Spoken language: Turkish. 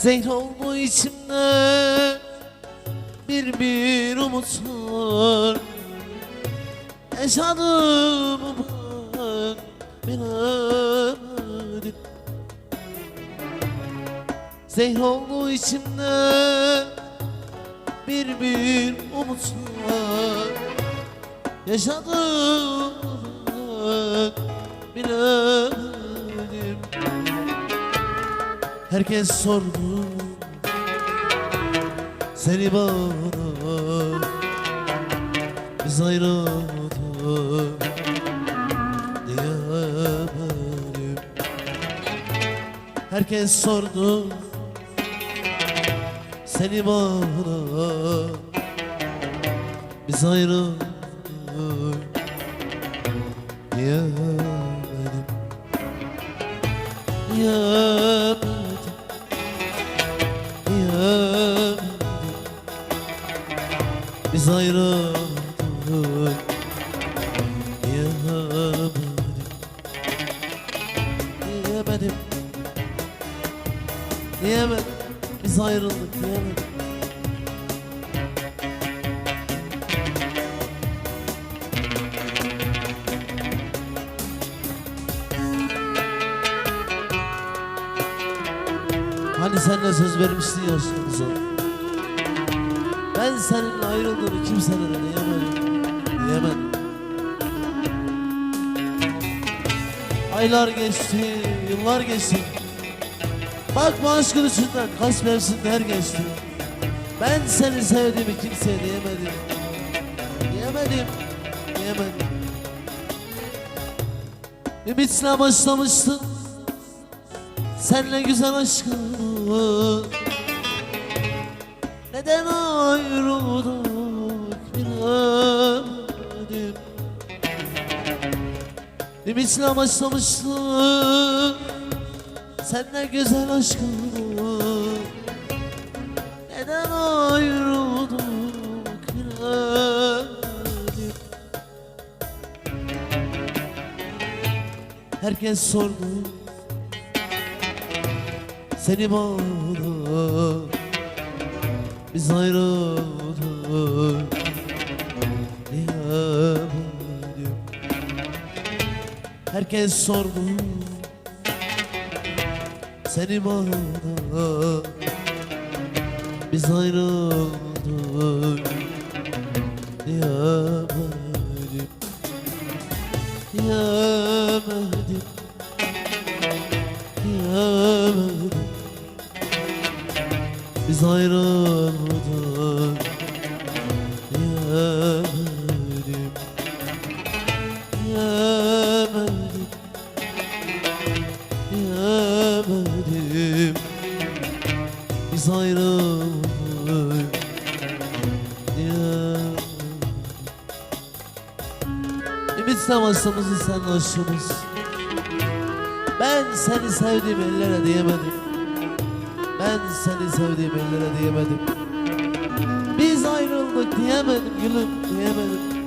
Zehir oldu içimde bir bir umutlar Yaşadığımı ben bilemedim Zehir oldu içimde bir bir umutlar Yaşadığımı ben bilemedim Herkes sordu. Seni bana Biz ayrıldık. Diyemedim Herkes sordu. Seni bana Biz ayrıldık. Diyemedim Diyemedim ayrıldık. Diyemedim Diyemedim Diyemedim Biz ayrıldık diyemedim Hani senle söz vermiştin ya aşkımıza Ben seninle ayrıldığını kimselere diyemedim Diyemedim Aylar geçti, yıllar geçti. Bak bu aşkın içinden kaç mevsimler geçti. Ben seni sevdiğimi kimseye diyemedim. Diyemedim, diyemedim. Ümitle başlamıştın Senle güzel aşkımı Neden ayrıldık bilemedim. Ümitle başlamıştım Senle güzel aşkımı Neden ayrıldık bilemedim. Herkes sordu. Seni bana Biz ayrıldık. Diyemedim Herkes sordu. Seni bana Biz ayrıldık. Diyemedim Diyemedim Biz ayrıldık Diyemedim Diyemedim Diyemedim Biz Diyemedim Ümit savaşımızı sen aşımız Ben seni sevdiğim ellere diyemedim Ben seni sevdiğim ellere diyemedim. Biz ayrıldık diyemedim gülüm diyemedim